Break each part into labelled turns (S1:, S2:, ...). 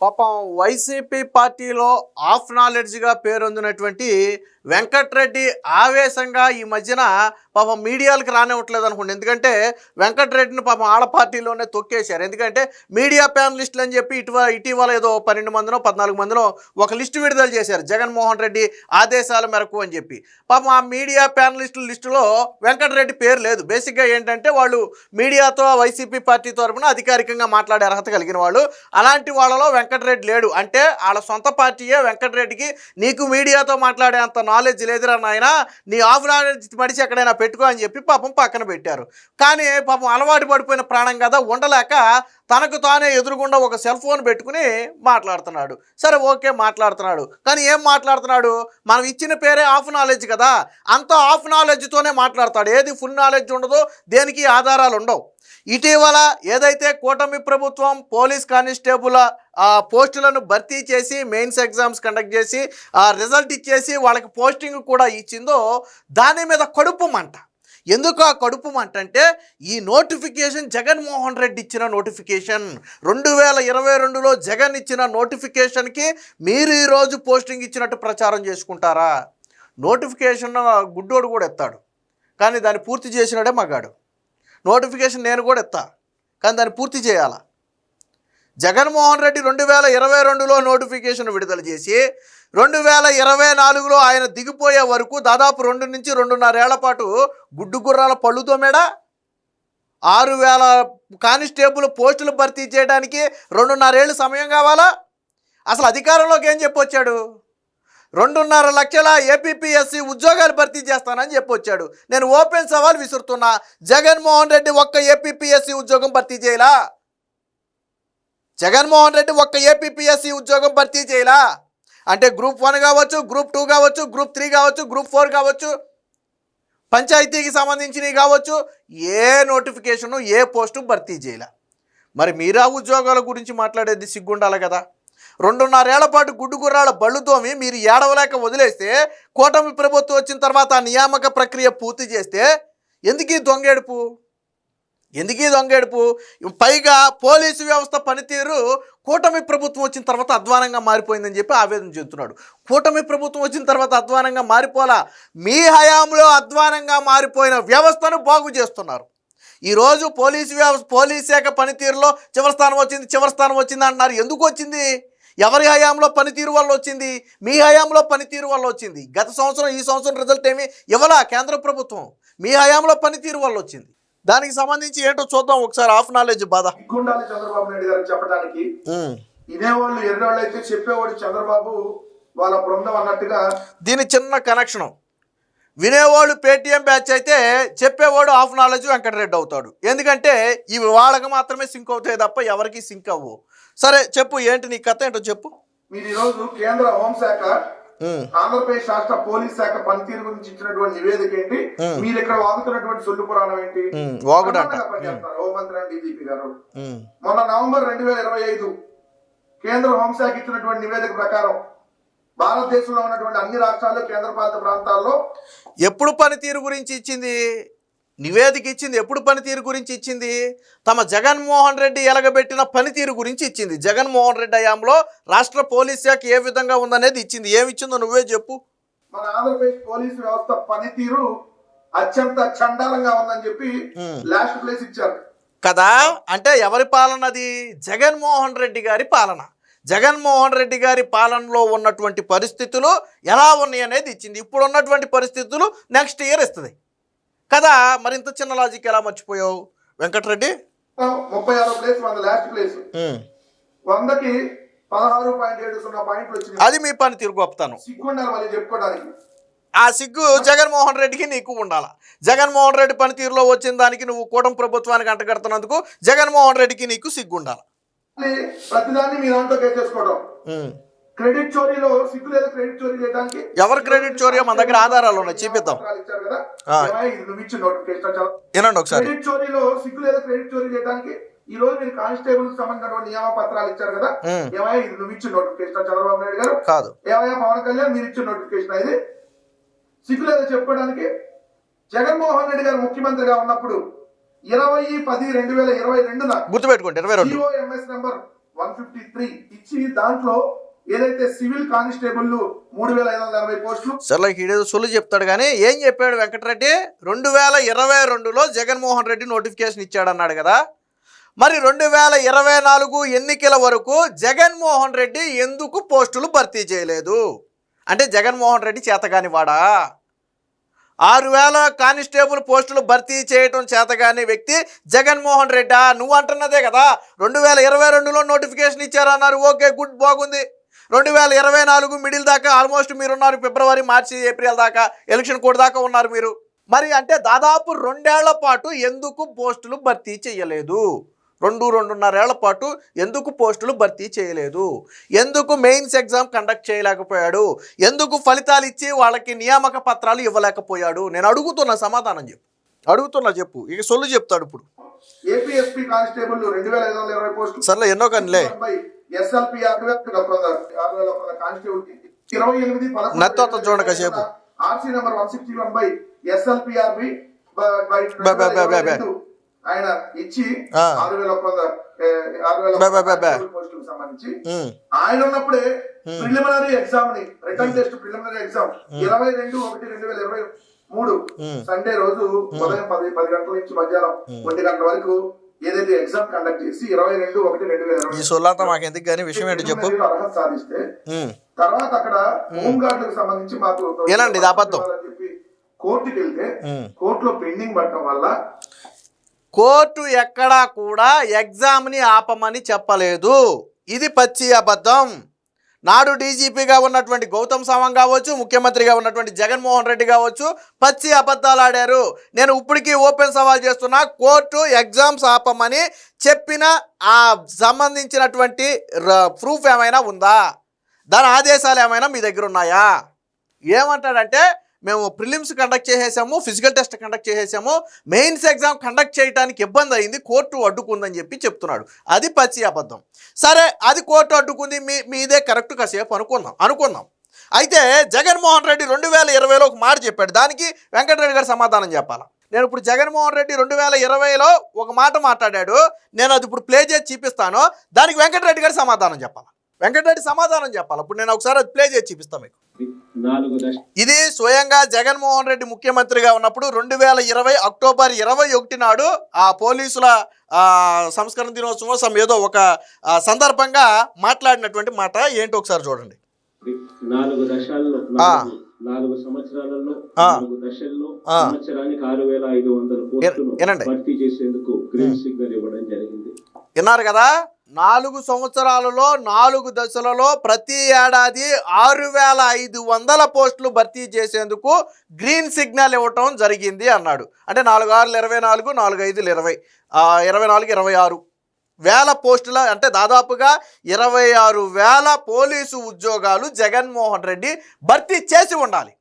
S1: పాపం వైసీపీ పార్టీలో ఆఫ్ నాలెడ్జ్గా పేరొందినటువంటి వెంకట్రెడ్డి ఆవేశంగా ఈ మధ్యన పాపం మీడియాలకు రానివ్వట్లేదు అనుకోండి. ఎందుకంటే వెంకట్రెడ్డిని పాపం ఆడ పార్టీలోనే తొక్కేశారు. ఎందుకంటే మీడియా ప్యానలిస్టులు అని చెప్పి ఇటీవల ఇటీవల ఏదో పన్నెండు మందినో పద్నాలుగు మందినో ఒక లిస్టు విడుదల చేశారు. జగన్మోహన్ రెడ్డి ఆదేశాల మేరకు అని చెప్పి. పాపం ఆ మీడియా ప్యానలిస్టుల లిస్టులో వెంకటరెడ్డి పేరు లేదు. బేసిక్గా ఏంటంటే వాళ్ళు మీడియాతో వైసీపీ పార్టీ తరపున అధికారికంగా మాట్లాడే అర్హత కలిగిన వాళ్ళు. అలాంటి వాళ్ళలో వెంకటరెడ్డి లేడు. అంటే వాళ్ళ సొంత పార్టీయే వెంకటరెడ్డికి నీకు మీడియాతో మాట్లాడే అంత నాలెడ్జ్ లేదురా నాయన. నీ ఆఫ్ నాలెడ్జ్ మడిచి ఎక్కడైనా పెట్టుకో అని చెప్పి పాపం పక్కన పెట్టారు. కానీ పాపం అలవాటు పడిపోయిన ప్రాణం కదా ఉండలేక తనకు తానే ఎదురుగుండా ఒక సెల్ ఫోన్ పెట్టుకుని మాట్లాడుతున్నాడు. సరే ఓకే మాట్లాడుతున్నాడు. కానీ ఏం మాట్లాడుతున్నాడు? మనం ఇచ్చిన పేరే ఆఫ్ నాలెడ్జ్ కదా. అంత ఆఫ్ నాలెడ్జ్తోనే మాట్లాడతాడు. ఏది ఫుల్ నాలెడ్జ్ ఉండదో దేనికి ఆధారాలు ఉండవు. ఇటీవల ఏదైతే కూటమి ప్రభుత్వం పోలీస్ కానిస్టేబుల్ ఆ పోస్టులను భర్తీ చేసి మెయిన్స్ ఎగ్జామ్స్ కండక్ట్ చేసి ఆ రిజల్ట్ ఇచ్చేసి వాళ్ళకి పోస్టింగ్ కూడా ఇచ్చిందో దాని మీద కడుపు మంట. ఎందుకు ఆ కడుపు మంట అంటే ఈ నోటిఫికేషన్ జగన్మోహన్ రెడ్డి ఇచ్చిన నోటిఫికేషన్. రెండు వేల ఇరవై రెండులో జగన్ ఇచ్చిన నోటిఫికేషన్కి మీరు ఈరోజు పోస్టింగ్ ఇచ్చినట్టు ప్రచారం చేసుకుంటారా? నోటిఫికేషన్ గుడ్డోడు కూడా ఎత్తాడు. కానీ దాన్ని పూర్తి చేసినాడే మగాడు. నోటిఫికేషన్ నేను కూడా ఇస్తా. కానీ దాన్ని పూర్తి చేయాలా? జగన్మోహన్ రెడ్డి రెండు వేల ఇరవై రెండులో నోటిఫికేషన్ విడుదల చేసి రెండు వేల ఇరవై నాలుగులో ఆయన దిగిపోయే వరకు దాదాపు రెండు నుంచి రెండున్నరేళ్ళ పాటు గుడ్డు గుర్రాల పళ్ళుతో మేడ? ఆరు వేల కానిస్టేబుల్ పోస్టులు భర్తీ చేయడానికి రెండున్నరేళ్ళు సమయం కావాలా? అసలు అధికారంలోకి ఏం చెప్పొచ్చాడు? రెండున్నర లక్షల ఏపీఎస్సి ఉద్యోగాలు భర్తీ చేస్తానని చెప్పొచ్చాడు. నేను ఓపెన్ సవాల్ విసురుతున్నా. జగన్మోహన్ రెడ్డి ఒక్క ఏపీఎస్సి ఉద్యోగం భర్తీ చేయలా? జగన్మోహన్ రెడ్డి ఒక్క ఏపీఎస్సి ఉద్యోగం భర్తీ చేయలా? అంటే గ్రూప్ వన్ కావచ్చు గ్రూప్ టూ కావచ్చు గ్రూప్ త్రీ కావచ్చు గ్రూప్ ఫోర్ కావచ్చు పంచాయతీకి సంబంధించినవి కావచ్చు ఏ నోటిఫికేషను ఏ పోస్టు భర్తీ చేయలే? మరి మీరా ఉద్యోగాల గురించి మాట్లాడేది సిగ్గుండాలి కదా. రెండున్నరేళ్ళ పాటు గుడ్డు గుర్రాల బళ్ళుతోమి మీరు ఏడవలేక వదిలేస్తే కూటమి ప్రభుత్వం వచ్చిన తర్వాత నియామక ప్రక్రియ పూర్తి చేస్తే ఎందుకు ఈ దొంగేడుపు? ఎందుకు ఈ దొంగేడుపు? పైగా పోలీసు వ్యవస్థ పనితీరు కూటమి ప్రభుత్వం వచ్చిన తర్వాత అధ్వానంగా మారిపోయిందని చెప్పి ఆవేదన చెందుతున్నాడు. కూటమి ప్రభుత్వం వచ్చిన తర్వాత అధ్వానంగా మారిపోలా? మీ హయాంలో అధ్వానంగా మారిపోయిన వ్యవస్థను బాగు చేస్తున్నారు. ఈరోజు పోలీసు వ్యవస్థ పోలీస్ శాఖ పనితీరులో చివరి స్థానం వచ్చింది చివరి స్థానం వచ్చింది అంటున్నారు. ఎందుకు వచ్చింది? ఎవరి హయాంలో పనితీరు వల్ల వచ్చింది? మీ హయాంలో పనితీరు వల్ల వచ్చింది. గత సంవత్సరం ఈ సంవత్సరం రిజల్ట్ ఏమి ఇవ్వలా కేంద్ర ప్రభుత్వం? మీ హయాంలో పనితీరు వల్ల వచ్చింది. దానికి సంబంధించి ఏంటో చూద్దాం ఒకసారి. ఆఫ్ నాలెడ్జ్ బాధ.
S2: చంద్రబాబు నాయుడు గారు చెప్పడానికి.
S1: ఉమ్.
S2: ఇదేవాళ్ళు ఎర్రవాళ్ళు అయితే చెప్పేవాడు చంద్రబాబు వాళ్ళ బృందం అన్నట్టుగా
S1: దీని చిన్న కనెక్షను వినేవాడు పేటిఎం బ్యాచ్ అయితే చెప్పేవాడు ఆఫ్ నాలెడ్జ్ వెంకటరెడ్డి అవుతాడు. ఎందుకంటే ఇవి వాళ్ళకి మాత్రమే సింక్ అవుతాయి తప్ప ఎవరికి సింక్ అవ్వు. సరే చెప్పు ఏంటి నీ కథ ఏంటో చెప్పు.
S2: మీరు ఈరోజు కేంద్ర హోంశాఖ ఆంధ్రప్రదేశ్ రాష్ట్ర పోలీస్ శాఖ పనితీరు గురించి ఇచ్చినటువంటి నివేదిక ఏంటి. మీరు ఇక్కడ వాగుతున్నటువంటి సొల్లు పురాణం ఏంటి? హోంమంత్రి అండ్ డీజీపీ గారు. మొన్న నవంబర్ రెండు వేల ఇరవై ఐదు కేంద్ర హోంశాఖ ఇచ్చినటువంటి నివేదిక ప్రకారం భారతదేశంలో ఉన్నటువంటి అన్ని రాష్ట్రాల్లో కేంద్రపాలిత ప్రాంతాల్లో
S1: ఎప్పుడు పనితీరు గురించి ఇచ్చింది? నివేదిక ఇచ్చింది. ఎప్పుడు పనితీరు గురించి ఇచ్చింది? తమ జగన్మోహన్ రెడ్డి ఎలగబెట్టిన పనితీరు గురించి ఇచ్చింది. జగన్మోహన్ రెడ్డి హయాంలో రాష్ట్ర పోలీస్ శాఖ ఏ విధంగా ఉందనేది ఇచ్చింది. ఏమి ఇచ్చిందో నువ్వే చెప్పు.
S2: మన ఆంధ్రప్రదేశ్ పోలీసు వ్యవస్థ పనితీరు అత్యంత చండాలంగా ఉందని చెప్పి. లాస్ట్ ప్లేస్ ఇచ్చారు.
S1: కదా? అంటే ఎవరి పాలన అది? జగన్మోహన్ రెడ్డి గారి పాలన. జగన్మోహన్ రెడ్డి గారి పాలనలో ఉన్నటువంటి పరిస్థితులు ఎలా ఉన్నాయి అనేది ఇచ్చింది. ఇప్పుడు ఉన్నటువంటి పరిస్థితులు నెక్స్ట్ ఇయర్ ఇస్తుంది. కదా మరి ఇంత చిన్న లాజిక్ ఎలా మర్చిపోయావు? వెంకటరెడ్డి?
S2: ముప్పై ఆరో ప్లేస్ మన లాస్ట్ ప్లేస్. వందకి పదహారు పాయింట్ ఏడు సున్నా పాయింట్లు వచ్చినాయి.
S1: అది మీ పనితీరు గొప్పతనం
S2: సిగ్గుండాలి మళ్ళీ చెప్పుకోవడానికి.
S1: ఆ సిగ్గు జగన్మోహన్ రెడ్డికి నీకు ఉండాల? జగన్మోహన్ రెడ్డి పనితీరులో వచ్చిన దానికి నువ్వు కూటమి ప్రభుత్వానికి అంటగడుతున్నందుకు జగన్మోహన్ రెడ్డికి నీకు సిగ్గు ఉండాలి?
S2: ప్రతిదాన్ని మీ దాంట్లో కేసేసుకోవడం. క్రెడిట్ చోరీలో సిగ్గు లేదు క్రెడిట్ చోరీ చేయడానికి
S1: ఎవరు క్రెడిట్ చోరీ? మన దగ్గర ఆధారాలు ఉన్నాయి. చూపిద్దాం. వినండి ఒకసారి.
S2: క్రెడిట్ చోరీలో సిగ్గు లేదు క్రెడిట్ చోరీ చేయడానికి ఈ రోజు మీరు కానిస్టేబుల్ సంబంధించినటువంటి నియమ పత్రాలు ఇచ్చారు కదా. ఏమయ్య ఇది నువ్వు ఇచ్చిన నోటిఫికేషన్ చంద్రబాబు నాయుడు గారు?
S1: కాదు.
S2: ఏమయ్యా పవన్ కళ్యాణ్ మీరు ఇచ్చిన నోటిఫికేషన్ ఇది? సిగ్గు లేదో చెప్పుకోవడానికి జగన్మోహన్ రెడ్డి గారు ముఖ్యమంత్రిగా ఉన్నప్పుడు ఇరవై పది రెండు వేల ఇరవై రెండున
S1: గుర్తుపెట్టుకోండి ఇరవై రెండు.
S2: COMS number one fifty three ఇచ్చి దాంట్లో ఏదైతే సివిల్ కానిస్టేబుల్ మూడు వేల ఐదు వందల ఎనభై పోస్టులు
S1: సరే ఈడేదో సొల్లు చెప్తాడు కానీ ఏం చెప్పాడు వెంకటరెడ్డి? రెండు వేల ఇరవై రెండులో జగన్మోహన్ రెడ్డి నోటిఫికేషన్ ఇచ్చాడు అన్నాడు కదా. మరి రెండు వేల ఇరవై నాలుగు ఎన్నికల వరకు జగన్మోహన్ రెడ్డి ఎందుకు పోస్టులు భర్తీ చేయలేదు? అంటే జగన్మోహన్ రెడ్డి చేతగాని వాడా ఆరు వేల కానిస్టేబుల్ పోస్టులు భర్తీ చేయటం చేతగాని వ్యక్తి జగన్మోహన్ రెడ్డా. నువ్వు అంటున్నదే కదా రెండు వేల ఇరవై రెండులో నోటిఫికేషన్ ఇచ్చారన్నారు. ఓకే గుడ్ బాగుంది. రెండు వేల ఇరవై నాలుగు మిడిల్ దాకా ఆల్మోస్ట్ మీరున్నారు. ఫిబ్రవరి మార్చి ఏప్రిల్ దాకా ఎలక్షన్ కోడ్ దాకా ఉన్నారు మీరు. మరి అంటే దాదాపు రెండేళ్ళ పాటు ఎందుకు పోస్టులు భర్తీ చేయలేదు? రెండు రెండున్నరేళ్ళ పాటు ఎందుకు పోస్టులు భర్తీ చేయలేదు? ఎందుకు మెయిన్స్ ఎగ్జామ్ కండక్ట్ చేయలేకపోయాడు? ఎందుకు ఫలితాలు ఇచ్చి వాళ్ళకి నియామక పత్రాలు ఇవ్వలేకపోయాడు? నేను అడుగుతున్న సమాధానం చెప్పు. అడుగుతున్నా చెప్పు. ఇక సొల్లు చెప్తాడు ఇప్పుడు.
S2: ఏపీఎస్పీ కానిస్టేబుల్ రెండు వేల ఐదు వందల ఇరవై పోస్టులు
S1: సర్లే ఎన్నో కనిలే
S2: ఎస్ఎల్పి ఆరు వేల ఆరు వేల ఒక్క కానిస్టేబుల్కి ఇరవై ఎనిమిది
S1: నెత్తొత్త చూడండి కాసేపు.
S2: RC number one sixty one by SLPRB
S1: by.
S2: ఆయన ఇచ్చి. ఆరు వేల ఒక్క ఆరు వేల పోస్టులకు సంబంధించి ఆయన ఉన్నప్పుడే ప్రిలిమినరీ ఎగ్జామ్ని రిటర్న్ టెస్ట్ ప్రిలిమినరీ ఎగ్జామ్ ఇరవై రెండు ఒకటి రెండు వేల ఇరవై మూడు. సండే రోజు ఉదయం పది పది గంటల నుంచి మధ్యాహ్నం ఒంటి గంటల వరకు ఏదైతే ఎగ్జామ్ కండక్ట్ చేసి ఇరవై రెండు ఒకటి రెండు వేల ఇరవై
S1: ఈ సొల్లంతా మాకు ఎందుకు కానీ విషయం ఏంటో చెప్పు?
S2: అర్హత సాధిస్తే తర్వాత అక్కడ హోమ్ గార్డులకు సంబంధించి మాకు
S1: ఇది అబద్ధం.
S2: కోర్టుకి వెళ్తే. కోర్టులో పెండింగ్ పడటం వల్ల
S1: కోర్టు ఎక్కడా కూడా ఎగ్జామ్ని ఆపమని చెప్పలేదు. ఇది పచ్చి అబద్ధం. నాడు డీజీపీగా ఉన్నటువంటి గౌతమ్ సవాంగ్ కావచ్చు ముఖ్యమంత్రిగా ఉన్నటువంటి జగన్మోహన్ రెడ్డి కావచ్చు పచ్చి అబద్ధాలు ఆడారు. నేను ఇప్పటికీ ఓపెన్ సవాల్ చేస్తున్నా కోర్టు ఎగ్జామ్స్ ఆపమని చెప్పిన ఆ సంబంధించినటువంటి ప్రూఫ్ ఏమైనా ఉందా? దాని ఆదేశాలు ఏమైనా మీ దగ్గర ఉన్నాయా? ఏమంటాడంటే మేము ప్రిలిమ్స్ కండక్ట్ చేసేసాము ఫిజికల్ టెస్ట్ కండక్ట్ చేసేసాము. మెయిన్స్ ఎగ్జామ్ కండక్ట్ చేయడానికి ఇబ్బంది అయింది కోర్టు అడ్డుకుందని చెప్పి చెప్తున్నాడు. అది పచ్చి అబద్ధం. సరే అది కోర్టు అడ్డుకుంది మీ మీదే కరెక్ట్ కాసేపు అనుకుందాం అనుకుందాం. అయితే జగన్మోహన్ రెడ్డి రెండు వేల ఇరవైలో ఒక మాట చెప్పాడు. దానికి వెంకటరెడ్డి గారు సమాధానం చెప్పాలా? నేను ఇప్పుడు జగన్మోహన్ రెడ్డి రెండు వేల ఇరవైలో ఒక మాట మాట్లాడాడు. నేను అది ఇప్పుడు ప్లే చేసి చూపిస్తాను. దానికి వెంకటరెడ్డి గారు సమాధానం చెప్పాలి? వెంకటరెడ్డి సమాధానం చెప్పాలి ఇప్పుడు నేను ఒకసారి అది ప్లే చేసి చూపిస్తాను మీకు ఇది స్వయంగా జగన్మోహన్ రెడ్డి ముఖ్యమంత్రిగా ఉన్నప్పుడు రెండు వేల ఇరవై అక్టోబర్ ఇరవై ఒకటి నాడు ఆ పోలీసుల సంస్కరణ దినోత్సవం సమ్ ఏదో ఒక సందర్భంగా మాట్లాడినటువంటి మాట ఏంటో ఒకసారి చూడండి
S3: నాలుగు దశల్లో
S1: ఆ.
S3: నాలుగు- నాలుగు సంవత్సరాలలో
S1: ఆ.
S3: నాలుగు దశల్లో
S1: ఆ.
S3: సంవత్సరానికి ఆరు వేల ఐదు వందల పోస్టులు
S1: వినండి.
S3: భర్తీ చేసేందుకు గ్రీన్ సిగ్నల్ ఇవ్వడం జరిగింది
S1: విన్నారు కదా నాలుగు సంవత్సరాలలో నాలుగు దశలలో ప్రతి ఏడాది ఆరు వేల ఐదు వందల పోస్టులు భర్తీ చేసేందుకు గ్రీన్ సిగ్నల్ ఇవ్వటం జరిగింది అన్నాడు. అంటే నాలుగు ఆరులు ఇరవై నాలుగు నాలుగు ఐదులు ఇరవై. ఇరవై నాలుగు ఇరవై ఆరు వేల పోస్టుల అంటే దాదాపుగా ఇరవై ఆరు వేల పోలీసు ఉద్యోగాలు జగన్మోహన్ రెడ్డి భర్తీ చేసి ఉండాలి.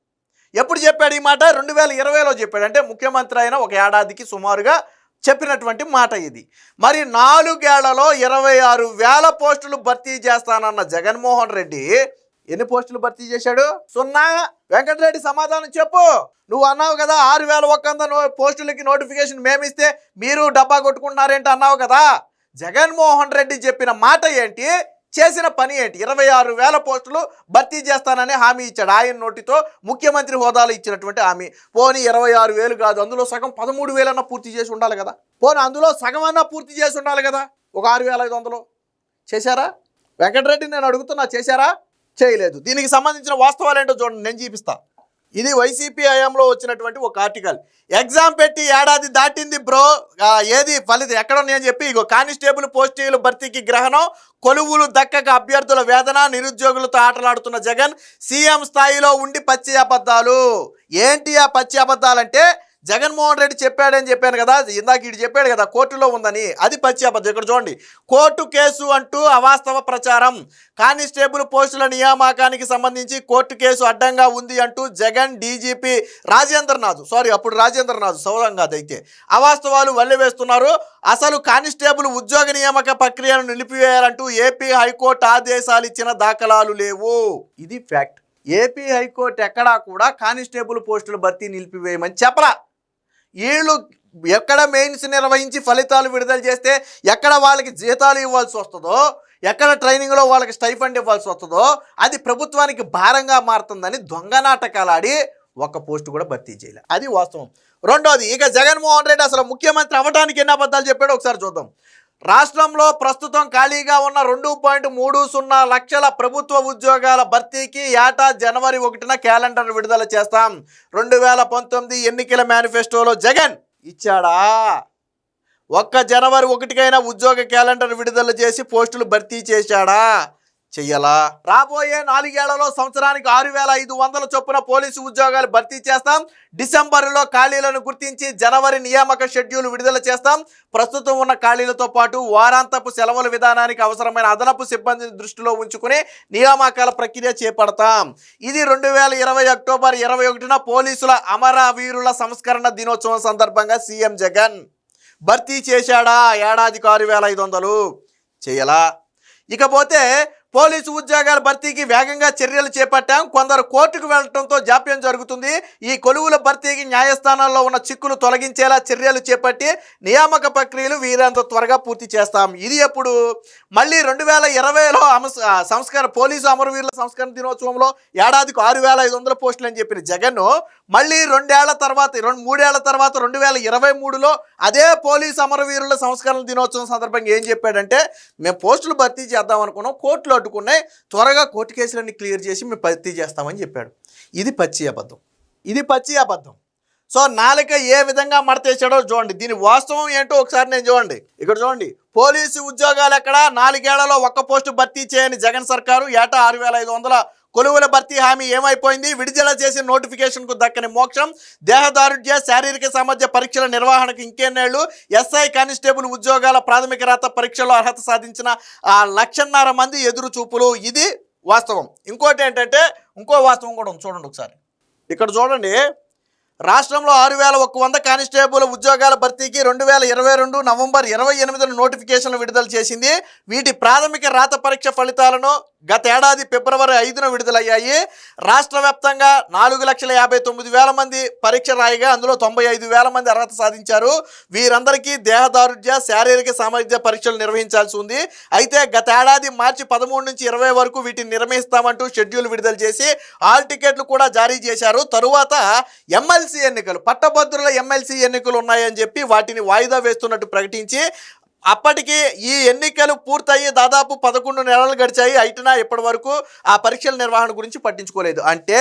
S1: ఎప్పుడు చెప్పాడు ఈ మాట? రెండు వేల ఇరవైలో చెప్పాడు. అంటే ముఖ్యమంత్రి అయిన ఒక ఏడాదికి సుమారుగా చెప్పినటువంటి మాట ఇది. మరి నాలుగేళ్ళలో ఇరవై ఆరు వేల పోస్టులు భర్తీ చేస్తానన్న జగన్మోహన్ రెడ్డి ఎన్ని పోస్టులు భర్తీ చేశాడు? సున్నా. వెంకటరెడ్డి సమాధానం చెప్పు. నువ్వు అన్నావు కదా ఆరు వేల ఒక్క పోస్టులకి నోటిఫికేషన్ మేమిస్తే మీరు డబ్బా కొట్టుకుంటున్నారేంటి అన్నావు కదా? జగన్మోహన్ రెడ్డి చెప్పిన మాట ఏంటి? చేసిన పని ఏంటి? ఇరవై ఆరు వేల పోస్టులు భర్తీ చేస్తానని హామీ ఇచ్చాడు. ఆయన నోటితో ముఖ్యమంత్రి హోదాలో ఇచ్చినటువంటి హామీ. పోనీ ఇరవై ఆరు వేలు కాదు అందులో సగం పదమూడు వేలన్నా పూర్తి చేసి ఉండాలి కదా? పోనీ అందులో సగం అన్నా పూర్తి చేసి ఉండాలి కదా? ఒక ఆరు వేల ఐదు వందలు. చేశారా? వెంకటరెడ్డి నేను అడుగుతున్నా చేశారా? చేయలేదు. దీనికి సంబంధించిన వాస్తవాలు ఏంటో చూడండి నేను చూపిస్తా. ఇది వైసీపీ హయాంలో వచ్చినటువంటి ఒక ఆర్టికల్. ఎగ్జామ్ పెట్టి ఏడాది దాటింది బ్రో. ఏది ఫలితం ఎక్కడ ఉన్నాయని చెప్పి ఇగో కానిస్టేబుల్ పోస్టుల భర్తీకి గ్రహణం కొలువులు దక్కక అభ్యర్థుల వేదన నిరుద్యోగులతో ఆటలాడుతున్న జగన్ సీఎం స్థాయిలో ఉండి పచ్చి అబద్ధాలు. ఏంటి ఆ పచ్చి అబద్ధాలంటే జగన్మోహన్ రెడ్డి చెప్పాడని చెప్పాను కదా ఇందాక ఇటు చెప్పాడు కదా కోర్టులో ఉందని. అది పచ్చి అబద్ధం ఇక్కడ చూడండి కోర్టు కేసు అంటూ అవాస్తవ ప్రచారం. కానిస్టేబుల్ పోస్టుల నియామకానికి సంబంధించి కోర్టు కేసు అడ్డంగా ఉంది అంటూ జగన్ డీజీపీ రాజేంద్రనాథ్ సారీ అప్పుడు రాజేంద్రనాథ్ సౌరంగాద్ అయితే అవాస్తవాలు వల్లివేస్తున్నారు అసలు కానిస్టేబుల్ ఉద్యోగ నియామక ప్రక్రియను నిలిపివేయాలంటూ ఏపీ హైకోర్టు ఆదేశాలు ఇచ్చిన దాఖలాలు లేవు. ఇది ఫ్యాక్ట్. ఏపీ హైకోర్టు ఎక్కడా కూడా కానిస్టేబుల్ పోస్టుల భర్తీ నిలిపివేయమని చెప్పరా వీళ్ళు ఎక్కడ మెయిన్స్ నిర్వహించి ఫలితాలు విడుదల చేస్తే ఎక్కడ వాళ్ళకి జీతాలు ఇవ్వాల్సి వస్తుందో ఎక్కడ ట్రైనింగ్లో వాళ్ళకి స్టైఫండ్ ఇవ్వాల్సి వస్తుందో అది ప్రభుత్వానికి భారంగా మారుతుందని దొంగ నాటకాలు ఆడి ఒక్క పోస్ట్ కూడా భర్తీ చేయలే. అది వాస్తవం. రెండోది ఇక జగన్మోహన్ రెడ్డి అసలు ముఖ్యమంత్రి అవ్వడానికి ఎన్ని అబద్ధాలు చెప్పాడో ఒకసారి చూద్దాం. రాష్ట్రంలో ప్రస్తుతం ఖాళీగా ఉన్న రెండు పాయింట్ మూడు సున్నా లక్షల ప్రభుత్వ ఉద్యోగాల భర్తీకి ఏటా జనవరి ఒకటిన క్యాలెండర్ విడుదల చేస్తాం. రెండు వేల పంతొమ్మిది ఎన్నికల మేనిఫెస్టోలో జగన్ ఇచ్చాడా? ఒక్క జనవరి ఒకటికైనా ఉద్యోగ క్యాలెండర్ విడుదల చేసి పోస్టులు భర్తీ చేశాడా? చెయ్యలా? రాబోయే నాలుగేళ్ళలో సంవత్సరానికి ఆరు వేల ఐదు వందల చొప్పున పోలీసు ఉద్యోగాలు భర్తీ చేస్తాం. డిసెంబరులో ఖాళీలను గుర్తించి జనవరి నియామక షెడ్యూల్ విడుదల చేస్తాం. ప్రస్తుతం ఉన్న ఖాళీలతో పాటు వారాంతపు సెలవుల విధానానికి అవసరమైన అదనపు సిబ్బందిని దృష్టిలో ఉంచుకుని నియామకాల ప్రక్రియ చేపడతాం. ఇది రెండు వేల ఇరవై అక్టోబర్ ఇరవై ఒకటిన పోలీసుల అమరవీరుల సంస్కరణ దినోత్సవం సందర్భంగా సీఎం జగన్ భర్తీ చేశాడా? ఏడాదికి ఆరు వేల ఐదు వందలు. చేయలా ఇకపోతే పోలీసు ఉద్యోగాల భర్తీకి వేగంగా చర్యలు చేపట్టాం. కొందరు కోర్టుకు వెళ్ళడంతో జాప్యం జరుగుతుంది. ఈ కొలువుల భర్తీకి న్యాయస్థానాల్లో ఉన్న చిక్కులు తొలగించేలా చర్యలు చేపట్టి నియామక ప్రక్రియలు వీరంత త్వరగా పూర్తి చేస్తాం. ఇది ఎప్పుడు? మళ్ళీ రెండు వేల ఇరవైలో సంస్కరణ పోలీసు అమరవీరుల సంస్కరణ దినోత్సవంలో ఏడాదికి ఆరు వేల ఐదు వందల పోస్టులు అని చెప్పిన జగన్ మళ్ళీ రెండేళ్ళ తర్వాత రెండు మూడేళ్ళ తర్వాత రెండు వేల ఇరవై మూడులో అదే పోలీసు అమరవీరుల సంస్కరణ దినోత్సవం సందర్భంగా ఏం చెప్పాడంటే మేము పోస్టులు భర్తీ చేద్దాం అనుకున్నాం కోర్టులో పట్టుకున్నాయి. త్వరగా కోర్టు కేసులన్నీ క్లియర్ చేసి మేము భర్తీ చేస్తామని చెప్పాడు. ఇది పచ్చి అబద్ధం. ఇది పచ్చి అబద్ధం. సో నాలుక ఏ విధంగా మడతేసాడో చూడండి. దీని వాస్తవం ఏంటో ఒకసారి నేను చూడండి. ఇక్కడ చూడండి. పోలీసు ఉద్యోగాలు ఎక్కడ? నాలుగేళ్ళలో ఒక్క పోస్టు భర్తీ చేయని జగన్ సర్కారు ఏటా ఆరు వేల ఐదు వందల కొలువుల భర్తీ హామీ ఏమైపోయింది? విడుదల చేసిన నోటిఫికేషన్కు దక్కని మోక్షం దేహదారుఢ్య శారీరక సామర్థ్య పరీక్షల నిర్వహణకు ఇంకెన్నేళ్ళు ఎస్ఐ కానిస్టేబుల్ ఉద్యోగాల ప్రాథమిక రాత పరీక్షలో అర్హత సాధించిన ఆ లక్షన్నర మంది ఎదురు చూపులు. ఇది వాస్తవం. ఇంకోటి ఏంటంటే ఇంకో వాస్తవం కూడా చూడండి ఒకసారి. ఇక్కడ చూడండి. రాష్ట్రంలో ఆరు వేల ఒక్క వంద కానిస్టేబుల్ ఉద్యోగాల భర్తీకి రెండు వేల ఇరవై రెండు నవంబర్ ఇరవై ఎనిమిదిన నోటిఫికేషన్లు విడుదల చేసింది. వీటి ప్రాథమిక రాత పరీక్ష ఫలితాలను గత ఏడాది ఫిబ్రవరి ఐదున విడుదలయ్యాయి. రాష్ట్ర వ్యాప్తంగా నాలుగు లక్షల యాభై తొమ్మిది వేల మంది పరీక్ష రాయగా అందులో తొంభై ఐదు వేల మంది అర్హత సాధించారు. వీరందరికీ దేహదారుఢ్య శారీరక సామర్థ్య పరీక్షలు నిర్వహించాల్సి ఉంది. అయితే గతేడాది మార్చి పదమూడు నుంచి ఇరవై వరకు వీటిని నిర్వహిస్తామంటూ షెడ్యూల్ విడుదల చేసి ఆల్ టికెట్లు కూడా జారీ చేశారు. తరువాత ఎమ్మెల్సీ ఎన్నికలు పట్టభద్రుల ఎమ్మెల్సీ ఎన్నికలు ఉన్నాయని చెప్పి వాటిని వాయిదా వేస్తున్నట్టు ప్రకటించి అప్పటికి ఈ ఎన్నికలు పూర్తయ్యి దాదాపు పదకొండు నెలలు గడిచాయి. అయినా ఇప్పటి వరకు ఆ పరీక్షల నిర్వహణ గురించి పట్టించుకోలేదు. అంటే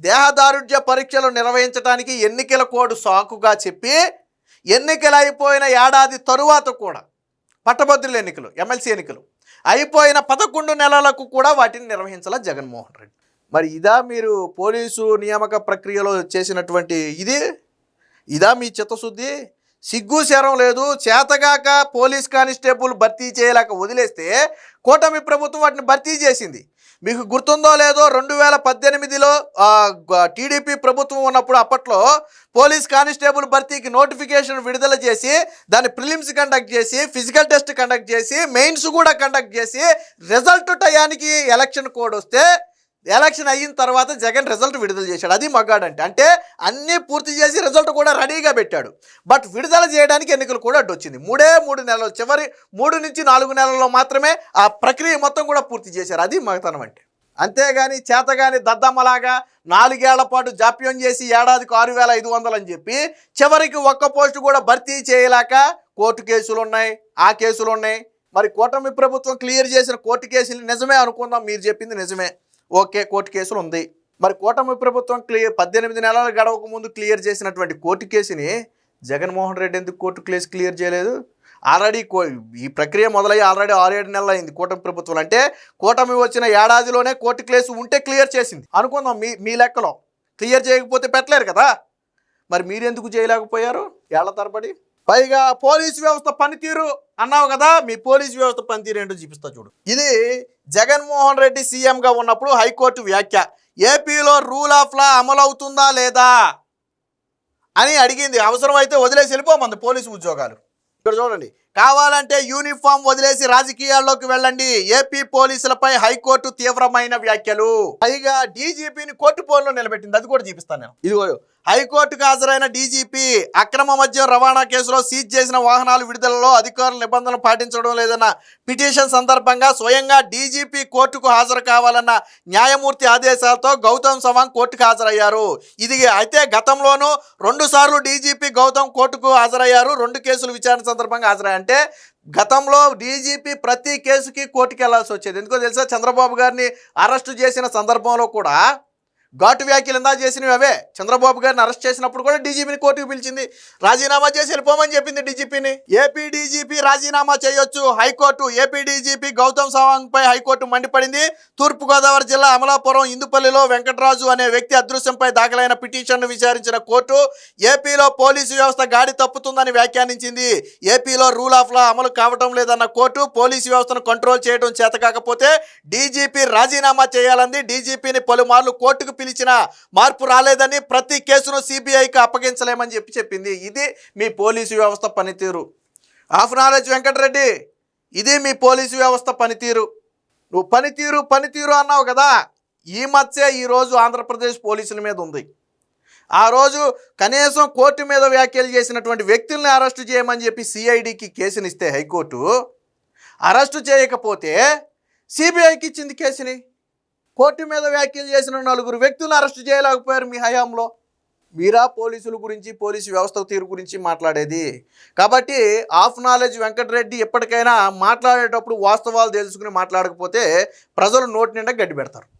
S1: దేహదారుఢ్య పరీక్షలు నిర్వహించడానికి ఎన్నికల కోడ్ సాకుగా చెప్పి ఎన్నికలు అయిపోయిన ఏడాది తరువాత కూడా పట్టభద్రుల ఎన్నికలు ఎమ్మెల్సీ ఎన్నికలు అయిపోయిన పదకొండు నెలలకు కూడా వాటిని నిర్వహించాల జగన్మోహన్ రెడ్డి. మరి ఇదా మీరు పోలీసు నియామక ప్రక్రియలో చేసినటువంటి ఇది? ఇదా మీ చిత్తశుద్ధి? సిగ్గు శరం లేదు. చేతగాక పోలీస్ కానిస్టేబుల్ భర్తీ చేయలేక వదిలేస్తే కూటమి ప్రభుత్వం వాటిని భర్తీ చేసింది. మీకు గుర్తుందో లేదో రెండు వేల పద్దెనిమిదిలో టీడీపీ ప్రభుత్వం ఉన్నప్పుడు అప్పట్లో పోలీస్ కానిస్టేబుల్ భర్తీకి నోటిఫికేషన్ విడుదల చేసి దాని ప్రిలిమ్స్ కండక్ట్ చేసి ఫిజికల్ టెస్ట్ కండక్ట్ చేసి మెయిన్స్ కూడా కండక్ట్ చేసి రిజల్ట్ టయానికి ఎలక్షన్ కోడ్ వస్తే ఎలక్షన్ అయిన తర్వాత జగన్ రిజల్ట్ విడుదల చేశాడు. అది మగాడంటే. అంటే అన్నీ పూర్తి చేసి రిజల్ట్ కూడా రెడీగా పెట్టాడు. బట్ విడుదల చేయడానికి ఎన్నికలు కూడా అడ్డు వచ్చింది. మూడే మూడు నెలలు చివరి మూడు నుంచి నాలుగు నెలల్లో మాత్రమే ఆ ప్రక్రియ మొత్తం కూడా పూర్తి చేశారు. అది మగతనం అంటే. అంతేగాని చేతగాని దద్దమ్మలాగా నాలుగేళ్ళ పాటు జాప్యం చేసి ఏడాదికి ఆరు వేల ఐదు వందలు అని చెప్పి చివరికి ఒక్క పోస్టు కూడా భర్తీ చేయలేక కోర్టు కేసులు ఉన్నాయి ఆ కేసులు ఉన్నాయి. మరి కూటమి ప్రభుత్వం క్లియర్ చేసిన కోర్టు కేసులు నిజమే అనుకుందాం. మీరు చెప్పింది నిజమే. ఓకే కోర్టు కేసులు ఉంది. మరి కూటమి ప్రభుత్వం క్లియర్ పద్దెనిమిది నెలలు గడవక ముందు క్లియర్ చేసినటువంటి కోర్టు కేసుని జగన్మోహన్ రెడ్డి ఎందుకు కోర్టు కేసు క్లియర్ చేయలేదు? ఆల్రెడీ కో ఈ ప్రక్రియ మొదలయ్యి ఆల్రెడీ ఆరేడు నెలలు అయింది కూటమి ప్రభుత్వం. అంటే కూటమి వచ్చిన ఏడాదిలోనే కోర్టు కేసు ఉంటే క్లియర్ చేసింది. అనుకుందాం మీ మీ లెక్కలో. క్లియర్ చేయకపోతే పెట్టలేరు కదా? మరి మీరెందుకు చేయలేకపోయారు? ఏళ్ళ తరబడి? పైగా పోలీసు వ్యవస్థ పనితీరు అన్నావు కదా మీ పోలీసు వ్యవస్థ పనితీరు ఏంటో చూపిస్తా చూడు. ఇది జగన్మోహన్ రెడ్డి సీఎంగా ఉన్నప్పుడు హైకోర్టు వ్యాఖ్య. ఏపీలో రూల్ ఆఫ్ లా అమలు అవుతుందా లేదా అని అడిగింది. అవసరమైతే వదిలేసి వెళ్ళిపోమంది పోలీసు ఉద్యోగాలు. ఇక్కడ చూడండి కావాలంటే యూనిఫామ్ వదిలేసి రాజకీయాల్లోకి వెళ్ళండి. ఏపీ పోలీసులపై హైకోర్టు తీవ్రమైన వ్యాఖ్యలు. పైగా డీజీపీని కోర్టు పోల్లో నిలబెట్టింది. అది కూడా చూపిస్తాను నేను. ఇదిగో హైకోర్టుకు హాజరైన డీజీపీ అక్రమ మద్యం రవాణా కేసులో సీజ్ చేసిన వాహనాలు విడుదలలో అధికారుల నిబంధనలు పాటించడం లేదన్న పిటిషన్ సందర్భంగా స్వయంగా డీజీపీ కోర్టుకు హాజరు కావాలన్న న్యాయమూర్తి ఆదేశాలతో గౌతమ్ సవాంగ్ కోర్టుకు హాజరయ్యారు. ఇది అయితే గతంలోనూ రెండు సార్లు డీజీపీ గౌతమ్ కోర్టుకు హాజరయ్యారు. రెండు కేసులు విచారణ సందర్భంగా హాజరయ్యారు. అంటే గతంలో డీజీపీ ప్రతి కేసుకి కోర్టుకు వెళ్ళాల్సి వచ్చేది. ఎందుకో తెలుసా? చంద్రబాబు గారిని అరెస్టు చేసిన సందర్భంలో కూడా ఘాటు వ్యాఖ్యలు ఎందా చేసినవి అవే. చంద్రబాబు గారిని అరెస్ట్ చేసినప్పుడు కూడా డీజీపీని కోర్టుకు పిలిచింది. రాజీనామా చేసి వెళ్ళిపోమని చెప్పింది డీజీపీని. ఏపీ డీజీపీ రాజీనామా చేయొచ్చు. High court AP DGP Gautam Sawang పై హైకోర్టు మండిపడింది. తూర్పుగోదావరి జిల్లా అమలాపురం ఇందుపల్లిలో వెంకటరాజు అనే వ్యక్తి అదృశ్యంపై దాఖలైన పిటిషన్ను విచారించిన కోర్టు ఏపీలో పోలీసు వ్యవస్థ గాడి తప్పుతుందని వ్యాఖ్యానించింది. ఏపీలో రూల్ ఆఫ్ లా అమలు కావటం లేదన్న కోర్టు పోలీసు వ్యవస్థను కంట్రోల్ చేయడం చేత కాకపోతే డీజీపీ రాజీనామా చేయాలంది డీజీపీని పలుమార్లు కోర్టుకు పిలిచినా మార్పు రాలేదని ప్రతి కేసును సిబిఐకి అప్పగించలేమని చెప్పి చెప్పింది. ఇది మీ పోలీసు వ్యవస్థ పనితీరు. ఆఫ్ నాలెడ్జ్ వెంకటరెడ్డి ఇది మీ పోలీసు వ్యవస్థ పనితీరు. నువ్వు పనితీరు పనితీరు అన్నావు కదా ఈ మధ్య ఈరోజు ఆంధ్రప్రదేశ్ పోలీసుల మీద ఉంది. ఆ రోజు కనీసం కోర్టు మీద వ్యాఖ్యలు చేసినటువంటి వ్యక్తుల్ని అరెస్టు చేయమని చెప్పి సిఐడికి కేసునిస్తే హైకోర్టు అరెస్టు చేయకపోతే సిబిఐకి ఇచ్చింది కేసుని. కోర్టు మీద వ్యాఖ్యలు చేసిన నలుగురు వ్యక్తులను అరెస్టు చేయలేకపోయారు మీ హయాంలో. మీరా పోలీసుల గురించి పోలీసు వ్యవస్థ తీరు గురించి మాట్లాడేది? కాబట్టి ఆఫ్ నాలెడ్జ్ వెంకటరెడ్డి ఎప్పటికైనా మాట్లాడేటప్పుడు వాస్తవాలు తెలుసుకుని మాట్లాడకపోతే ప్రజలు నోటి నిండా గడ్డి పెడతారు.